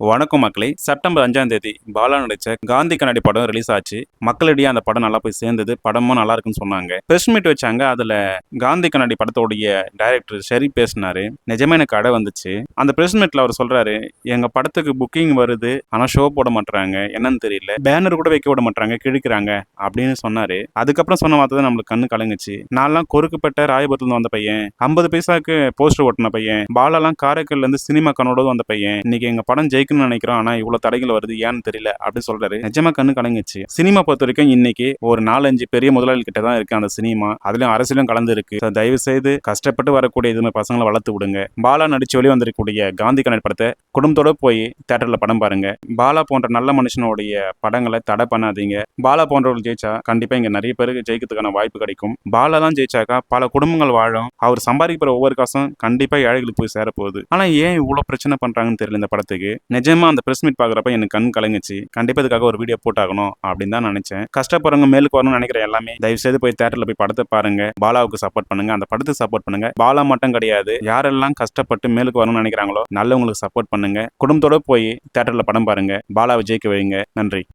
வணக்கம் மக்களே. செப்டம்பர் அஞ்சாம் தேதி பாலா நடிச்ச காந்தி கண்ணாடி படம் ரிலீஸ் ஆச்சு. மக்களிடையே அந்த படம் நல்லா போய் சேர்ந்தது. படமும் நல்லா இருக்குன்னு சொன்னாங்க. பிரஸ் மீட் வச்சாங்க. அதுல காந்தி கண்ணாடி படத்தோடைய டைரக்டர் ஷெரி பேசினாரு. நிஜமே எனக்கு கடை வந்துச்சு. அந்த பிரஸ் மீட்ல அவர் சொல்றாரு எங்க படத்துக்கு புக்கிங் வருது. ஆனா ஷோ போட மாட்டாங்க என்னன்னு தெரியல. பேனர் கூட வைக்க விட மாட்டாங்க கிழிக்கிறாங்க. அப்படின்னு சொன்னாரு. அதுக்கப்புறம் சொன்ன வார்த்தை தான் நம்மளுக்கு கண்ணு கலங்குச்சு. நான்லாம் கொறுக்குப்பட்ட ராயபுரத்துல வந்த பையன். ஐம்பது பைசாக்கு போஸ்டர் ஓட்டின பையன். பாலாலாம் காரைக்கல்ல இருந்து சினிமா கண்ணோட வந்த பையன். இன்னைக்கு எங்க படம் ஜெயிக்க ஜெயிக்கணும்னு நினைக்கிறோம். ஆனா இவ்வளவு தடைகள் வருது. ஏன்னு தெரியல. அப்படின்னு சொல்றாரு. நிஜமா கண்ணு கலங்கிச்சு சினிமா பொறுத்த வரைக்கும் இன்னைக்கு ஒரு நாலஞ்சு பெரிய முதலாளி கிட்ட தான் இருக்கு அந்த சினிமா. அதுலயும் அரசியலும் கலந்து இருக்கு தயவு செய்து கஷ்டப்பட்டு வரக்கூடிய இது பசங்களை வளர்த்து விடுங்க. பாலா நடிச்சு வெளியே வந்திருக்கக்கூடிய காந்தி கண்ணாடி படத்தை குடும்பத்தோட போய் தேட்டர்ல படம் பாருங்க. பாலா போன்ற நல்ல மனுஷனுடைய படங்களை தடை பண்ணாதீங்க. பாலா போன்றவர்கள் ஜெயிச்சா கண்டிப்பா இங்க நிறைய பேருக்கு ஜெயிக்கிறதுக்கான வாய்ப்பு கிடைக்கும். பாலா தான் ஜெயிச்சாக்கா பல குடும்பங்கள் வாழும். அவர் சம்பாதிக்கிற ஒவ்வொரு காசும் கண்டிப்பா ஏழைகளுக்கு போய் சேரப்போகுது. ஆனா ஏன் இவ்வளவு பிரச்சனை பண்றாங்கன்னு தெரியல இந்த படத்துக்கு? நிஜமா அந்த பிரஸ் மீட் பாக்குறப்ப எனக்கு கண் கலங்குச்சு. கண்டிப்பா இதுக்காக ஒரு வீடியோ போட்டாகணும் அப்படின்னு தான் நினைச்சேன். கஷ்டப்படுறவங்க மேலுக்கு வரணும்னு நினைக்கிற எல்லாமே தயவு செய்து போய் தேட்டர்ல போய் படத்தை பாருங்க. பாலாவுக்கு சப்போர்ட் பண்ணுங்க. அந்த படத்துக்கு சப்போர்ட் பண்ணுங்க. பாலா மட்டும் கிடையாது. யாரெல்லாம் கஷ்டப்பட்டு மேலுக்கு வரணும்னு நினைக்கிறாங்களோ நல்லவங்களுக்கு சப்போர்ட் பண்ணுங்க. குடும்பத்தோட போய் தேட்டர்ல படம் பாருங்க. பாலாவை ஜெயிக்க வைங்க நன்றி.